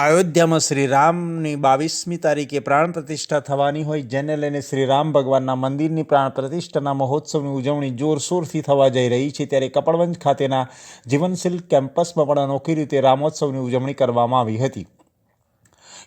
અયોધ્યામાં શ્રી રામની બાવીસમી તારીખે પ્રાણ પ્રતિષ્ઠા થવાની હોય, જેને લઈને શ્રી રામ ભગવાનના મંદિરની પ્રાણ પ્રતિષ્ઠાના મહોત્સવની ઉજવણી જોરશોરથી થવા જઈ રહી છે. ત્યારે કપડવંજ ખાતેના જીવનશીલ કેમ્પસમાં પણ અનોખી રીતે રામોત્સવની ઉજવણી કરવામાં આવી હતી.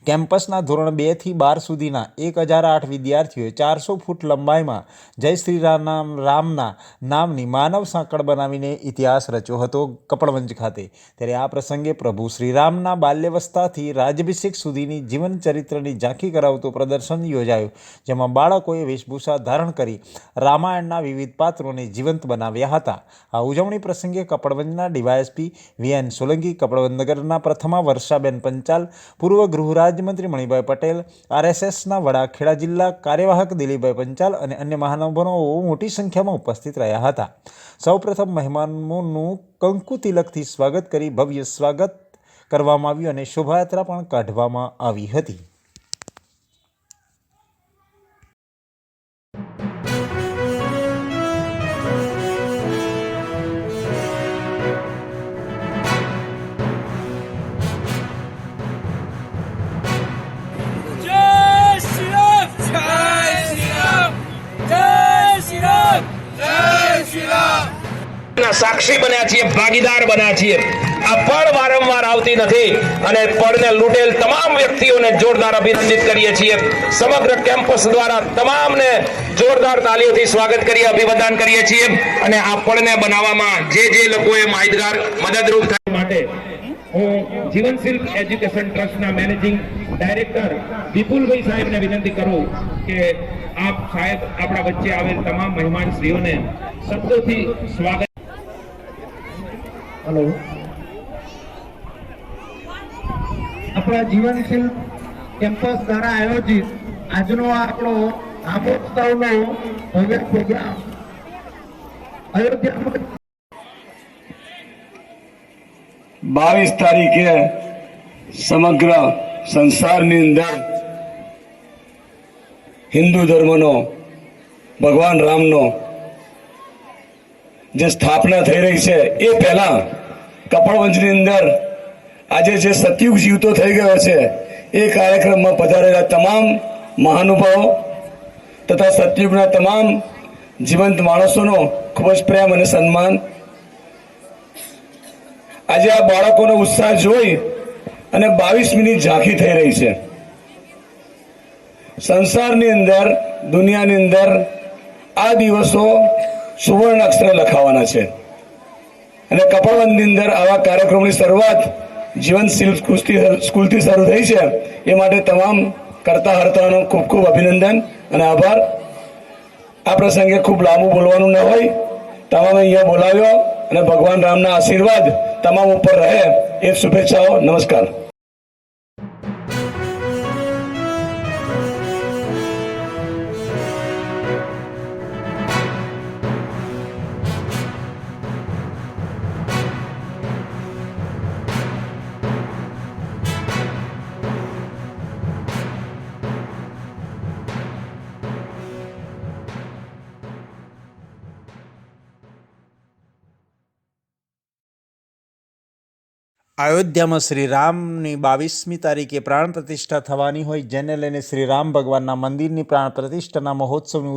કેમ્પસના ધોરણ બેથી બાર સુધીના એક હજાર આઠ વિદ્યાર્થીઓએ ચારસો ફૂટ લંબાઈમાં જય શ્રી રામ રામના નામની માનવ સાંકળ બનાવીને ઇતિહાસ રચ્યો હતો કપડવંજ ખાતે. ત્યારે આ પ્રસંગે પ્રભુ શ્રીરામના બાલ્યવસ્થાથી રાજભિષેક સુધીની જીવન ચરિત્રની ઝાંખી કરાવતું પ્રદર્શન યોજાયું, જેમાં બાળકોએ વેશભૂષા ધારણ કરી રામાયણના વિવિધ પાત્રોને જીવંત બનાવ્યા હતા. આ ઉજવણી પ્રસંગે કપડવંજના ડીવાયએસપી વીએન સોલંકી કપડવંજ નગરના પ્રથમા વર્ષાબેન પંચાલ, પૂર્વ ગૃહ રાજ્યમંત્રી મણિભાઈ પટેલ, આરએસએસના વડા ખેડા જિલ્લા કાર્યવાહક દિલીપભાઈ પંચાલ અને અન્ય મહાનુભાવો મોટી સંખ્યામાં ઉપસ્થિત રહ્યા હતા. સૌપ્રથમ મહેમાનોનું કંકુ તિલકથી સ્વાગત કરી ભવ્ય સ્વાગત કરવામાં આવ્યું અને શોભાયાત્રા પણ કાઢવામાં આવી હતી. સાક્ષી બન્યા છીએ, ભાગીદાર બન્યા છીએ. આ પળ વારંવાર આવતી નથી અને પળને લૂંટેલ તમામ વ્યક્તિઓને જોરદાર અભિનંદિત કરીએ છીએ. સમગ્ર કેમ્પસ દ્વારા તમામને જોરદાર તાલીઓથી સ્વાગત કરીએ અભિવાદન કરીએ છીએ. અને આ પળને બનાવવામાં જે જે લોકોએ માહિતગાર, મદદરૂપ થાય માટે હું જીવનશીલ એજ્યુકેશન ટ્રસ્ટના મેનેજિંગ ડાયરેક્ટર વિપુલભાઈ સાહેબને વિનંતી કરું કે આપ સાહેબ આપણા વચ્ચે આવેલ તમામ મહેમાન શ્રીઓને શબ્દોથી સ્વાગત હલો. આપણા જીવનશીલ કેમ્પસ દ્વારા આયોજિત આજનો આપણો આમોત્સવનો ભવ્ય પ્રોગ્રામ. અયોધ્યામાં બાવીસ તારીખે સમગ્ર સંસારની અંદર હિન્દુ ધર્મનો, ભગવાન રામનો જે સ્થાપના થઈ રહી છે, એ પહેલા કપડવંજની અંદર આજે જે સતયુગ જીવતો થઈ ગયો છે, એ કાર્યક્રમમાં પધારેલા તમામ મહાનુભાવો તથા સતયુગના તમામ જીવંત માણસોનો ખૂબ જ પ્રેમ અને સન્માન આજે આ બાળકોનો ઉત્સાહ જોઈ અને બાવીસ મિનિટ ઝાંખી થઈ રહી છે. સંસારની અંદર, દુનિયાની અંદર આ દિવસો સુવર્ણ અક્ષરે લખાવાના છે. અને કપડવંદની અંદર આવા કાર્યક્રમની શરૂઆત જીવન શિલ્પ સ્કૂલથી શરૂ થઈ છે. એ માટે તમામ કરતા હર્તાનો ખૂબ ખૂબ અભિનંદન અને આભાર. આ પ્રસંગે ખૂબ લાંબુ બોલવાનું ન હોય. તમામે અહીંયા બોલાવ્યો. અને ભગવાન રામના આશીર્વાદ તમામ ઉપર રહે એ શુભેચ્છાઓ નમસ્કાર. અયોધ્યામાં શ્રી રામની બાવીસમી તારીખે પ્રાણ પ્રતિષ્ઠા થવાની હોય, જેને લઈને શ્રી રામ ભગવાનના મંદિરની પ્રાણ પ્રતિષ્ઠાના મહોત્સવની